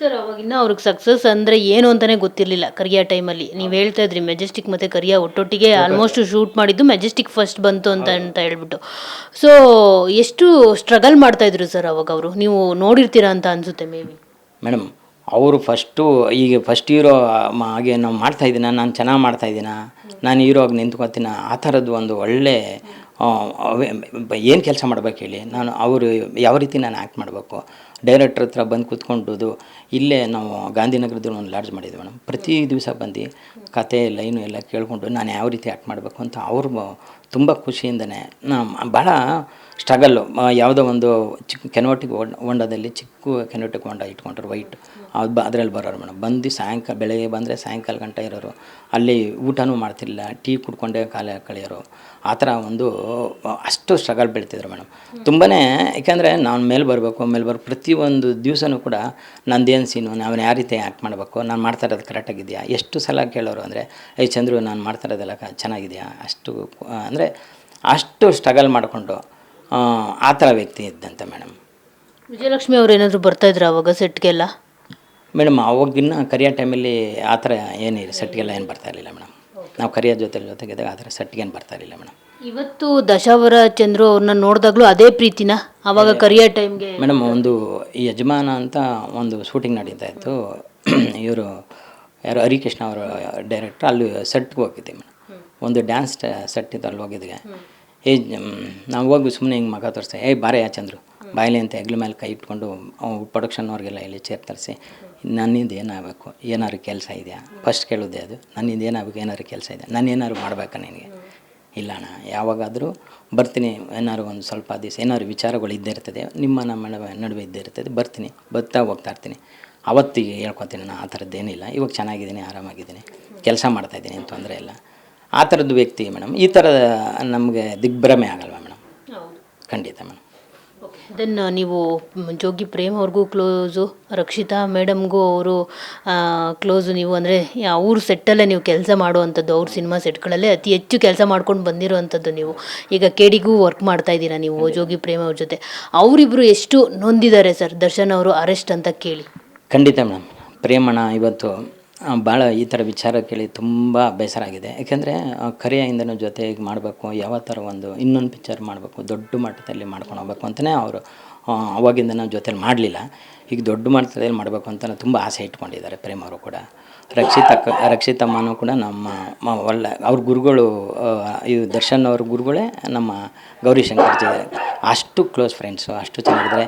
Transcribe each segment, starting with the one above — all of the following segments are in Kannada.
ಸರ್ ಅವಾಗಿನ್ನ ಅವ್ರಿಗೆ ಸಕ್ಸಸ್ ಅಂದರೆ ಏನು ಅಂತಲೇ ಗೊತ್ತಿರಲಿಲ್ಲ ಕರಿಯಾ ಟೈಮಲ್ಲಿ ನೀವು ಹೇಳ್ತಾ ಇದ್ರಿ ಮೆಜೆಸ್ಟಿಕ್ ಮತ್ತು ಕರಿಯಾ ಒಟ್ಟೊಟ್ಟಿಗೆ ಆಲ್ಮೋಸ್ಟ್ ಶೂಟ್ ಮಾಡಿದ್ದು ಮೆಜೆಸ್ಟಿಕ್ ಫಸ್ಟ್ ಬಂತು ಅಂತ ಅಂತ ಹೇಳ್ಬಿಟ್ಟು. ಸೊ ಎಷ್ಟು ಸ್ಟ್ರಗಲ್ ಮಾಡ್ತಾಯಿದ್ರು ಸರ್ ಅವಾಗ ಅವರು? ನೀವು ನೋಡಿರ್ತೀರಾ ಅಂತ ಅನಿಸುತ್ತೆ ಮೇ ಬಿ ಮೇಡಮ್ ಅವರು ಫಸ್ಟು ಈಗ ಫಸ್ಟ್ ಹೀರೋ ಹಾಗೆ ನಾವು ಮಾಡ್ತಾಯಿದ್ದೀನ ನಾನು ಚೆನ್ನಾಗಿ ಮಾಡ್ತಾಯಿದ್ದೀನ ನಾನು ಹೀರೋಗಿ ನಿಂತ್ಕೊತೀನ ಆ ಥರದ್ದು ಒಂದು ಒಳ್ಳೆ ಏನು ಕೆಲಸ ಮಾಡ್ಬೇಕು ಹೇಳಿ? ನಾನು ಅವರು ಯಾವ ರೀತಿ ನಾನು ಆ್ಯಕ್ಟ್ ಮಾಡಬೇಕು? ಡೈರೆಕ್ಟ್ರ್ ಹತ್ರ ಬಂದು ಕೂತ್ಕೊಂಡು ಇಲ್ಲೇ ನಾವು ಗಾಂಧಿನಗರದಲ್ಲಿ ಒಂದು ಲಾಡ್ಜ್ ಮಾಡಿದ್ವಿ ಮೇಡಮ್. ಪ್ರತಿ ದಿವಸ ಬಂದು ಕತೆ, ಲೈನು ಎಲ್ಲ ಕೇಳಿಕೊಂಡು ನಾನು ಯಾವ ರೀತಿ ಆ್ಯಕ್ಟ್ ಮಾಡಬೇಕು ಅಂತ ಅವರು ತುಂಬ ಖುಷಿಯಿಂದನೇ ಭಾಳ ಸ್ಟ್ರಗಲ್ಲು ಯಾವುದೋ ಒಂದು ಚಿಕ್ಕ ಕೆನೋಟಿಕ್ ಹೊಂಡದಲ್ಲಿ ಚಿಕ್ಕ ಕೆನೋಟಿಕ್ ಹೊಂಡ ಇಟ್ಕೊಂಡ್ರು ವೈಟ್ ಅದು ಬ, ಅದ್ರಲ್ಲಿ ಬರೋರು ಮೇಡಮ್. ಬಂದು ಸಾಯಂಕಾಲ, ಬೆಳಗ್ಗೆ ಬಂದರೆ ಸಾಯಂಕಾಲ ಗಂಟೆ ಇರೋರು. ಅಲ್ಲಿ ಊಟನೂ ಮಾಡ್ತಿರಲಿಲ್ಲ, ಟೀ ಕುಡ್ಕೊಂಡೇ ಕಾಲ ಕಳೆಯೋರು. ಆ ಥರ ಒಂದು ಅಷ್ಟು ಸ್ಟ್ರಗಲ್ ಬೆಳೀತಿದ್ರು ಮೇಡಮ್. ತುಂಬಾ ಯಾಕೆಂದರೆ ನಾನು ಮೇಲೆ ಬರಬೇಕು, ಮೇಲೆ ಬರೋ ಪ್ರತಿಯೊಂದು ದಿವಸನೂ ಕೂಡ ನಂದೇನು ಸೀನು ನಾನು ಯಾವ ರೀತಿ ಆ್ಯಕ್ಟ್ ಮಾಡಬೇಕು, ನಾನು ಮಾಡ್ತಾ ಇರೋದು ಕರೆಕ್ಟಾಗಿದೆಯಾ ಎಷ್ಟು ಸಲ ಕೇಳೋರು ಅಂದರೆ ಐ ಚಂದ್ರು, ನಾನು ಮಾಡ್ತಾ ಇರೋದೆಲ್ಲ ಚೆನ್ನಾಗಿದೆಯಾ? ಅಷ್ಟು ಅಂದರೆ ಅಷ್ಟು ಸ್ಟ್ರಗಲ್ ಮಾಡಿಕೊಂಡು ಆ ಥರ ವ್ಯಕ್ತಿ ಇದ್ದಂತೆ ಮೇಡಮ್. ವಿಜಯಲಕ್ಷ್ಮಿ ಅವ್ರು ಏನಾದರೂ ಬರ್ತಾಯಿದ್ರು ಅವಾಗ ಸೆಟ್ಗೆಲ್ಲ? ಮೇಡಮ್ ಅವಾಗಿನ್ನ ಕರಿಯೋ ಟೈಮಲ್ಲಿ ಆ ಥರ ಏನಿಲ್ಲ ಸೆಟ್ಗೆಲ್ಲ ಏನು ಬರ್ತಾ ಇರಲಿಲ್ಲ ಮೇಡಮ್. ನಾವು ಕರಿಯ ಜೊತೆ ಜೊತೆಗಿದ್ದಾಗ ಆ ಥರ ಸೆಟ್ಗೇನು ಬರ್ತಾ ಇರಲಿಲ್ಲ ಮೇಡಮ್. ಇವತ್ತು ದಶಾವರ ಚಂದ್ರು ಅವ್ರನ್ನ ನೋಡಿದಾಗಲೂ ಅದೇ ಪ್ರೀತಿನ? ಅವಾಗ ಕರಿಯೋ ಟೈಮ್ಗೆ? ಮೇಡಮ್ ಒಂದು ಈ ಯಜಮಾನ ಅಂತ ಒಂದು ಶೂಟಿಂಗ್ ನಡೀತಾ ಇತ್ತು. ಇವರು ಯಾರು ಹರಿಕೃಷ್ಣ ಅವರು ಡೈರೆಕ್ಟ್ರ್ ಅಲ್ಲಿ ಸೆಟ್ಗೆ ಹೋಗಿದ್ದೆ ಮೇಡಮ್. ಒಂದು ಡ್ಯಾನ್ಸ್ ಸೆಟ್ ಇತ್ತು ಅಲ್ಲಿ ಹೋಗಿದ್ದೆ. ಏ ನಾವು ಹೋಗಿ ಸುಮ್ಮನೆ ಹಿಂಗೆ ಮಗ ತೋರಿಸ್ದೆ ಏಯ್ ಬಾರೆ ಚಂದ್ರು. ಬಾಯಲಿ ಅಂತ ಹೆಗ್ಲ ಮೇಲೆ ಕೈ ಇಟ್ಕೊಂಡು ಪ್ರೊಡಕ್ಷನ್ನವ್ರಿಗೆಲ್ಲ ಇಲ್ಲಿ ಚೇರ್ ತರಿಸಿ, ನನ್ನಿಂದ ಏನಾಗಬೇಕು? ಏನಾದ್ರು ಕೆಲಸ ಇದೆಯಾ? ಫಸ್ಟ್ ಕೇಳೋದೇ ಅದು. ನನ್ನಿಂದ ಏನಾಗಬೇಕು? ಏನಾದ್ರು ಕೆಲಸ ಇದೆ ನಾನು ಏನಾದ್ರು ಮಾಡಬೇಕಾ ನಿನಗೆ? ಇಲ್ಲ ಅಣ್ಣ, ಯಾವಾಗಾದರೂ ಬರ್ತೀನಿ. ಏನಾದ್ರು ಒಂದು ಸ್ವಲ್ಪ ದಿವಸ, ಏನಾದ್ರು ವಿಚಾರಗಳು ಇದ್ದೇ ಇರ್ತದೆ, ನಿಮ್ಮ ನಮ್ಮ ನಡುವೆ ನಡುವೆ ಇದ್ದೇ ಇರ್ತದೆ, ಬರ್ತೀನಿ. ಬರ್ತಾ ಹೋಗ್ತಾ ಇರ್ತೀನಿ. ಅವತ್ತಿಗೆ ಹೇಳ್ಕೊತೀನಿ ನಾನು, ಆ ಥರದ್ದೇನಿಲ್ಲ. ಇವಾಗ ಚೆನ್ನಾಗಿದ್ದೀನಿ, ಆರಾಮಾಗಿದ್ದೀನಿ. ಕೆಲಸ ಮಾಡ್ತಾಯಿದ್ದೀನಿ ಏನು ತೊಂದರೆ ಇಲ್ಲ. ಆ ಥರದ್ದು ವ್ಯಕ್ತಿ ಮೇಡಮ್ ಈ ಥರದ ನಮಗೆ ದಿಗ್ಭ್ರಮೆ ಆಗಲ್ವಾ ಮೇಡಮ್? ಖಂಡಿತ ಮೇಡಮ್. ದೆನ್ ನೀವು ಜೋಗಿ ಪ್ರೇಮ್ ಅವ್ರಿಗೂ ಕ್ಲೋಸು ರಕ್ಷಿತಾ ಮೇಡಮ್ಗೂ ಅವರು ಕ್ಲೋಸು ನೀವು ಅಂದರೆ ಅವ್ರ ಸೆಟ್ಟಲ್ಲೇ ನೀವು ಕೆಲಸ ಮಾಡುವಂಥದ್ದು ಅವ್ರ ಸಿನಿಮಾ ಸೆಟ್ಗಳಲ್ಲೇ ಅತಿ ಹೆಚ್ಚು ಕೆಲಸ ಮಾಡ್ಕೊಂಡು ಬಂದಿರುವಂಥದ್ದು ನೀವು. ಈಗ ಕೇಡಿಗೂ ವರ್ಕ್ ಮಾಡ್ತಾ ಇದ್ದೀರಾ ನೀವು ಜೋಗಿ ಪ್ರೇಮ್ ಅವ್ರ ಜೊತೆ. ಅವರಿಬ್ಬರು ಎಷ್ಟು ನೊಂದಿದ್ದಾರೆ ಸರ್ ದರ್ಶನ್ ಅವರು ಅರೆಸ್ಟ್ ಅಂತ ಕೇಳಿ? ಖಂಡಿತ ಮೇಡಮ್. ಪ್ರೇಮಣ ಇವತ್ತು ಭಾಳ ಈ ಥರ ವಿಚಾರ ಕೇಳಿ ತುಂಬ ಬೇಸರ ಆಗಿದೆ. ಯಾಕೆಂದರೆ ಕರೆಯಿಂದನೂ ಜೊತೆಗೆ ಮಾಡಬೇಕು ಯಾವ ಥರ ಒಂದು ಇನ್ನೊಂದು ಪಿಚ್ಚರ್ ಮಾಡಬೇಕು, ದೊಡ್ಡ ಮಟ್ಟದಲ್ಲಿ ಮಾಡ್ಕೊಂಡು ಹೋಗ್ಬೇಕು ಅಂತಲೇ ಅವರು ಅವಾಗಿಂದ ನಾವು ಜೊತೇಲಿ ಮಾಡಲಿಲ್ಲ. ಈಗ ದೊಡ್ಡ ಮಟ್ಟದಲ್ಲಿ ಮಾಡಬೇಕು ಅಂತ ತುಂಬ ಆಸೆ ಇಟ್ಕೊಂಡಿದ್ದಾರೆ ಪ್ರೇಮ್ ಅವರು ಕೂಡ. ರಕ್ಷಿತ ರಕ್ಷಿತಮ್ಮನೂ ಕೂಡ ನಮ್ಮ ಒಳ್ಳೆ, ಅವ್ರ ಗುರುಗಳು ಇವು ದರ್ಶನ್ ಅವ್ರ ಗುರುಗಳೇ ನಮ್ಮ ಗೌರಿಶಂಕರ್ ಜಿ ಅಷ್ಟು ಕ್ಲೋಸ್ ಫ್ರೆಂಡ್ಸು ಅಷ್ಟು ಚೆನ್ನಾಗಿದ್ದಾರೆ.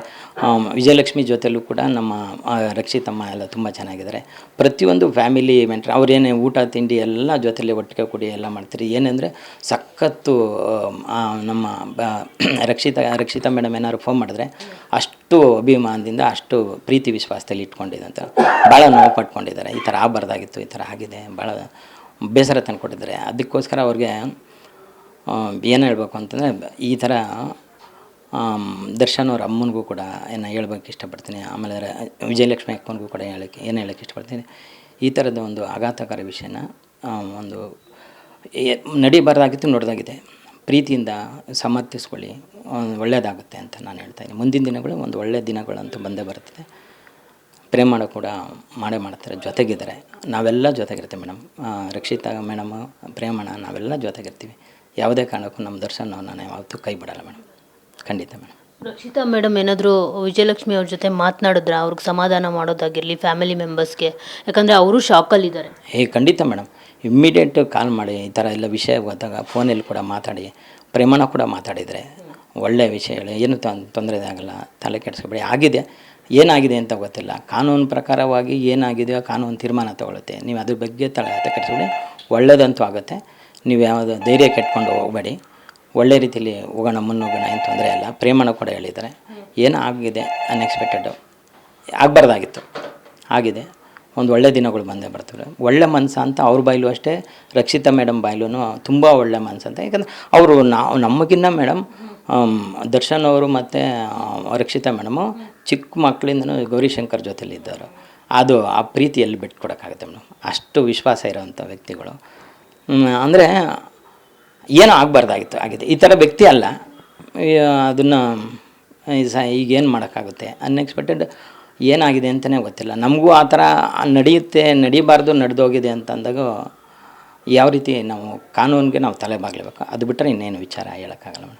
ವಿಜಯಲಕ್ಷ್ಮಿ ಜೊತೆಲೂ ಕೂಡ ನಮ್ಮ ರಕ್ಷಿತಮ್ಮ ಎಲ್ಲ ತುಂಬ ಚೆನ್ನಾಗಿದ್ದಾರೆ. ಪ್ರತಿಯೊಂದು ಫ್ಯಾಮಿಲಿ ಮೆಂಟ್ರ್ ಅವ್ರೇನೇ ಊಟ, ತಿಂಡಿ ಎಲ್ಲ ಜೊತೆಲಿ ಒಟ್ಟಿಗೆ ಕುಡಿ ಎಲ್ಲ ಮಾಡ್ತೀರಿ. ಏನೆಂದರೆ ಸಖತ್ತು ನಮ್ಮ ರಕ್ಷಿತ, ರಕ್ಷಿತಾ ಮೇಡಮ್ ಏನಾದ್ರು ಫೋನ್ ಮಾಡಿದ್ರೆ ಅಷ್ಟು ಅಭಿಮಾನದಿಂದ, ಅಷ್ಟು ಪ್ರೀತಿ ವಿಶ್ವಾಸದಲ್ಲಿ ಇಟ್ಕೊಂಡಿದ್ದಂತ ಭಾಳ ನೋವು ಪಟ್ಕೊಂಡಿದ್ದಾರೆ. ಈ ಥರ ಆಗಬಾರ್ದಾಗಿತ್ತು, ಈ ಥರ ಆಗಿದೆ ಭಾಳ ಬೇಸರ ತಂದುಕೊಟ್ಟಿದ್ದಾರೆ ಅದಕ್ಕೋಸ್ಕರ ಅವ್ರಿಗೆ ಏನು ಹೇಳ್ಬೇಕು ಅಂತಂದರೆ, ಈ ಥರ ದರ್ಶನ್ ಅವ್ರ ಅಮ್ಮನಿಗೂ ಕೂಡ ಏನು ಹೇಳ್ಬೇಕು ಇಷ್ಟಪಡ್ತೀನಿ. ಆಮೇಲೆ ವಿಜಯಲಕ್ಷ್ಮಿ ಅಕ್ಕನಿಗೂ ಕೂಡ ಹೇಳೋಕ್ಕೆ, ಏನು ಹೇಳೋಕ್ಕೆ ಇಷ್ಟಪಡ್ತೀನಿ. ಈ ಥರದ ಒಂದು ಆಘಾತಕಾರಿ ವಿಷಯನ ಒಂದು ನಡಿಬಾರ್ದಾಗಿತ್ತು, ನೋಡ್ದಾಗಿದೆ. ಪ್ರೀತಿಯಿಂದ ಸಮರ್ಥಿಸ್ಕೊಳ್ಳಿ. ಒಳ್ಳೆಯದಾಗುತ್ತೆ ಅಂತ ನಾನು ಹೇಳ್ತಾ ಇದ್ದೀನಿ. ಮುಂದಿನ ದಿನಗಳು ಒಂದು ಒಳ್ಳೆಯ ದಿನಗಳಂತೂ ಬಂದೇ ಬರ್ತದೆ ಪ್ರೇಮಣ ಕೂಡ ಮಾಡೇ ಮಾಡ್ತಾರೆ ಜೊತೆಗಿದ್ದಾರೆ. ನಾವೆಲ್ಲ ಜೊತೆಗಿರ್ತೀವಿ ಮೇಡಮ್. ರಕ್ಷಿತಾ ಮೇಡಮ್ ಪ್ರೇಮಣ ನಾವೆಲ್ಲ ಜೊತೆಗಿರ್ತೀವಿ. ಯಾವುದೇ ಕಾರಣಕ್ಕೂ ನಮ್ಮ ದರ್ಶನ ನಾನು ಯಾವತ್ತೂ ಕೈ ಬಿಡಲ್ಲ ಮೇಡಮ್. ಖಂಡಿತ ಮೇಡಮ್. ರಕ್ಷಿತಾ ಮೇಡಮ್ ಏನಾದರೂ ವಿಜಯಲಕ್ಷ್ಮಿ ಅವ್ರ ಜೊತೆ ಮಾತನಾಡಿದ್ರೆ ಅವ್ರಿಗೆ ಸಮಾಧಾನ ಮಾಡೋದಾಗಿರಲಿ ಫ್ಯಾಮಿಲಿ ಮೆಂಬರ್ಸ್ಗೆ ಯಾಕಂದರೆ ಅವರು ಶಾಕಲ್ಲಿದ್ದಾರೆ ಏ ಖಂಡಿತ ಮೇಡಮ್. ಇಮ್ಮಿಡಿಯೇಟ್ ಕಾಲ್ ಮಾಡಿ, ಈ ಥರ ಎಲ್ಲ ವಿಷಯ ಗೊತ್ತಾಗ ಫೋನಲ್ಲಿ ಕೂಡ ಮಾತಾಡಿ ಪ್ರೇಮಣ ಕೂಡ ಮಾತಾಡಿದರೆ ಒಳ್ಳೆಯ ವಿಷಯಗಳು ಏನು ತೊಂದರೆ ಆಗಲ್ಲ ತಲೆ ಕೆಡಿಸ್ಕೊಬೇಡಿ, ಆಗಿದೆ, ಏನಾಗಿದೆ ಅಂತ ಗೊತ್ತಿಲ್ಲ. ಕಾನೂನು ಪ್ರಕಾರವಾಗಿ ಏನಾಗಿದೆಯೋ ಕಾನೂನು ತೀರ್ಮಾನ ತಗೊಳುತ್ತೆ. ನೀವು ಅದ್ರ ಬಗ್ಗೆ ತಲೆ ತಲೆ ಕೆಡಿಸ್ಬೇಡಿ ಒಳ್ಳೆಯದಂತೂ ಆಗುತ್ತೆ. ನೀವು ಯಾವುದು ಧೈರ್ಯ ಕೆಟ್ಕೊಂಡು ಹೋಗಬೇಡಿ. ಒಳ್ಳೆ ರೀತಿಯಲ್ಲಿ ಹೋಗೋಣ, ಮುನ್ನೋಗೋಣ, ಏನು ತೊಂದರೆ ಇಲ್ಲ. ಪ್ರೇಮಣ ಕೂಡ ಹೇಳಿದ್ದಾರೆ. ಏನು ಆಗಿದೆ ಅನ್ಎಕ್ಸ್ಪೆಕ್ಟೆಡು ಆಗಬಾರ್ದಾಗಿತ್ತು. ಆಗಿದೆ. ಒಂದು ಒಳ್ಳೆ ದಿನಗಳು ಬಂದೇ ಬರ್ತವೆ. ಒಳ್ಳೆ ಮನಸ್ಸು ಅಂತ ಅವ್ರ ಬಾಯ್ಲು ಅಷ್ಟೇ, ರಕ್ಷಿತಾ ಮೇಡಮ್ ಬಾಯ್ಲೂ ತುಂಬ ಒಳ್ಳೆ ಮನಸ್ಸು ಅಂತ. ಯಾಕಂದರೆ ಅವರು ನಾವು ನಮಗಿನ್ನ ಮೇಡಮ್ ದರ್ಶನ್ ಅವರು ಮತ್ತು ರಕ್ಷಿತಾ ಮೇಡಮು, ಚಿಕ್ಕ ಮಕ್ಕಳಿಂದನೂ ಗೌರಿಶಂಕರ್ ಜೊತೆಲಿ ಇದ್ದವರು ಅದು ಆ ಪ್ರೀತಿಯಲ್ಲಿ ಬಿಟ್ಕೊಡೋಕ್ಕಾಗುತ್ತೆ ಮೇಡಮ್. ಅಷ್ಟು ವಿಶ್ವಾಸ ಇರೋವಂಥ ವ್ಯಕ್ತಿಗಳು. ಅಂದರೆ ಏನೂ ಆಗಬಾರ್ದಾಗಿತ್ತು ಆಗಿದೆ ಈ ಥರ ವ್ಯಕ್ತಿ ಅಲ್ಲ. ಅದನ್ನು ಈಗ ಈಗೇನು ಮಾಡೋಕ್ಕಾಗುತ್ತೆ? ಅನ್ಎಕ್ಸ್ಪೆಕ್ಟೆಡ್ ಏನಾಗಿದೆ ಅಂತಲೇ ಗೊತ್ತಿಲ್ಲ. ನಮಗೂ ಆ ಥರ ನಡೆಯುತ್ತೆ, ನಡೀಬಾರ್ದು, ನಡೆದೋಗಿದೆ ಅಂತಂದಾಗ ಯಾವ ರೀತಿ ನಾವು ಕಾನೂನಿಗೆ ನಾವು ತಲೆ ಬಾಗಲೇಬೇಕು? ಅದು ಬಿಟ್ಟರೆ ಇನ್ನೇನು ವಿಚಾರ ಹೇಳೋಕ್ಕಾಗಲ್ಲ ಮೇಡಮ್.